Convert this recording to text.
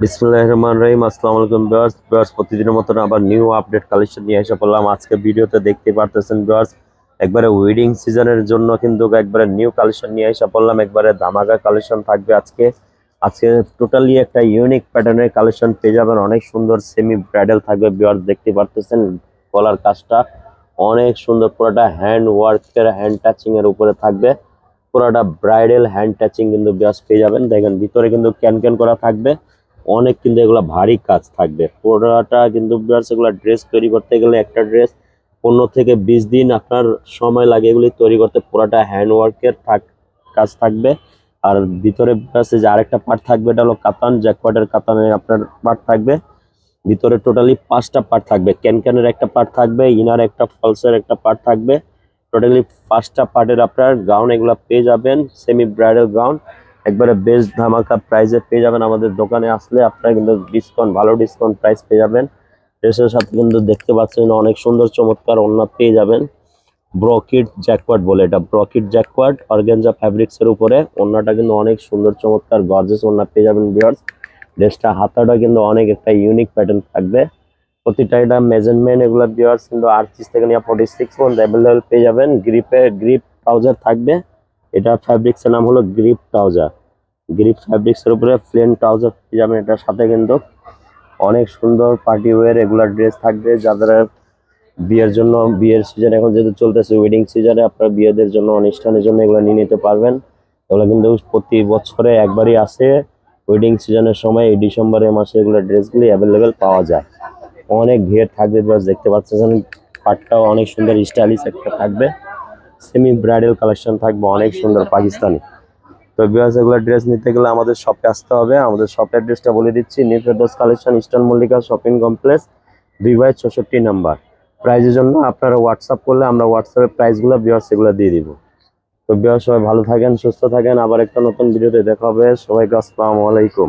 বিসমুল্লাহ রহমান রহিম। আসসালামু আলাইকুম ভিউয়ার্স। ভিউয়ার্স, প্রতিদিনের মতন আবার নিউ আপডেট কালেকশন নিয়ে এসে পড়লাম। আজকে ভিডিওতে দেখতে পারতেছেন ভিউয়ার্স, একবারে ওয়েডিং সিজনের জন্য কিন্তু একবারে নিউ কালেকশন নিয়ে এসে পড়লাম। একবারে ধামাকা কালেকশন থাকবে আজকে। আজকে টোটালি একটা ইউনিক প্যাটার্নের কালেকশন পেয়ে যাবেন। অনেক সুন্দর সেমি ব্রাইডাল থাকবে ভিউয়ার্স, দেখতে পারতেছেন গলার কাজটা। অনেক সুন্দর পুরোটা হ্যান্ড ওয়ার্কের হ্যান্ড টাচিং এর উপরে থাকবে। পুরোটা ব্রাইডাল হ্যান্ড টাচিং কিন্তু ভিউয়ার্স পেয়ে যাবেন। দেখেন, ভিতরে কিন্তু ক্যান ক্যান করা থাকবে। অনেক কিন্তু এগুলো ভারী কাজ থাকবে। পুরোটা কিন্তু এগুলো ড্রেস তৈরি করতে গেলে একটা ড্রেস পনেরো থেকে বিশ দিন আপনার সময় লাগে এগুলি তৈরি করতে। পুরোটা হ্যান্ড ওয়ার্কের থাক, কাজ থাকবে। আর ভিতরে আছে যে আরেকটা পার্ট থাকবে, এটা হলো কাতান জ্যাকপাটের কাতানের আপনার পার্ট থাকবে। ভিতরে টোটালি পাঁচটা পার্ট থাকবে। ক্যানক্যানের একটা পার্ট থাকবে, ইনার একটা, ফলসের একটা পার্ট থাকবে। টোটালি পাঁচটা পার্টের আপনার গাউন এগুলো পেয়ে যাবেন সেমি ব্রাইডাল গাউন একবারে বেস্ট ধামাকা প্রাইসে পেয়ে যাবেন আমাদের দোকানে আসলে আপনারা কিন্তু ডিসকাউন্ট ভালো ডিসকাউন্ট প্রাইস পেয়ে যাবেন। ড্রেসের সাথে কিন্তু দেখতে পাচ্ছেন অনেক সুন্দর, চমৎকার ওড়না পেয়ে যাবেন। ব্রকিট জ্যাকওয়ার্ড বলে এটা ব্রকিট জ্যাকওয়ার্ড অর্গেনজা ফ্যাব্রিক্স এর উপরে ওড়নাটা কিন্তু অনেক সুন্দর, চমৎকার গর্জেস ওড়না পেয়ে যাবেন ভিউয়ার্স ড্রেসটা হাতাটা কিন্তু অনেক একটা ইউনিক প্যাটার্ন থাকবে। প্রতিটা এটা মেজারমেন্ট এগুলো ভিউয়ার্স কিন্তু আটত্রিশ থেকে নিয়ে ফোর্টি সিক্স পর্যন্ত অ্যাভেলেবেল পেয়ে যাবেন। গ্রিপে গ্রিপ ট্রাউজার থাকবে। এটা ফ্যাব্রিক্স এর নাম হলো গ্রিপ ট্রাউজার গ্রিপ ফ্যাব্রিক্স এর উপরে প্লেন ট্রাউজার পেয়ে যাবেন এটার সাথে কিন্তু অনেক সুন্দর পার্টি ওয়্যার এগুলার ড্রেস থাকবে। যাদের বিয়ের জন্য, বিয়ের সিজন এখন যেহেতু চলতেছে ওয়েডিং সিজনে আপনার বিয়েদের জন্য, অনুষ্ঠানের জন্য এগুলো নিয়ে নিতে পারবেন। এগুলো কিন্তু প্রতি বছরে একবারই আসে। ওয়েডিং সিজনের সময় এই ডিসেম্বরের মাসে এগুলো ড্রেসগুলি অ্যাভেলেবেল পাওয়া যায়। অনেক ভিড় থাকবে দেখতে পাচ্ছেন। পাটটাও অনেক সুন্দর স্টাইলিশ একটা থাকবে। সেমি ব্রাইডাল কালেকশন থাকবে, অনেক সুন্দর, পাকিস্তানি। তো বিয়াস এগুলো ড্রেস নিতে গেলে আমাদের শপে আসতে হবে। আমাদের শপের অ্যাড্রেসটা বলে দিচ্ছি নিউ Ferdous collection eastern Mallika shopping complex দুই বাই চৌষট্টি নাম্বার। প্রাইজের জন্য আপনারা হোয়াটসঅ্যাপ করলে আমরা হোয়াটসঅ্যাপে প্রাইসগুলো বিয়াস এগুলো দিয়ে দিব। তো বিয়াস সবাই ভালো থাকেন, সুস্থ থাকেন। আবার একটা নতুন ভিডিওতে দেখা হবে। সবাইকে আসসালামু আলাইকুম।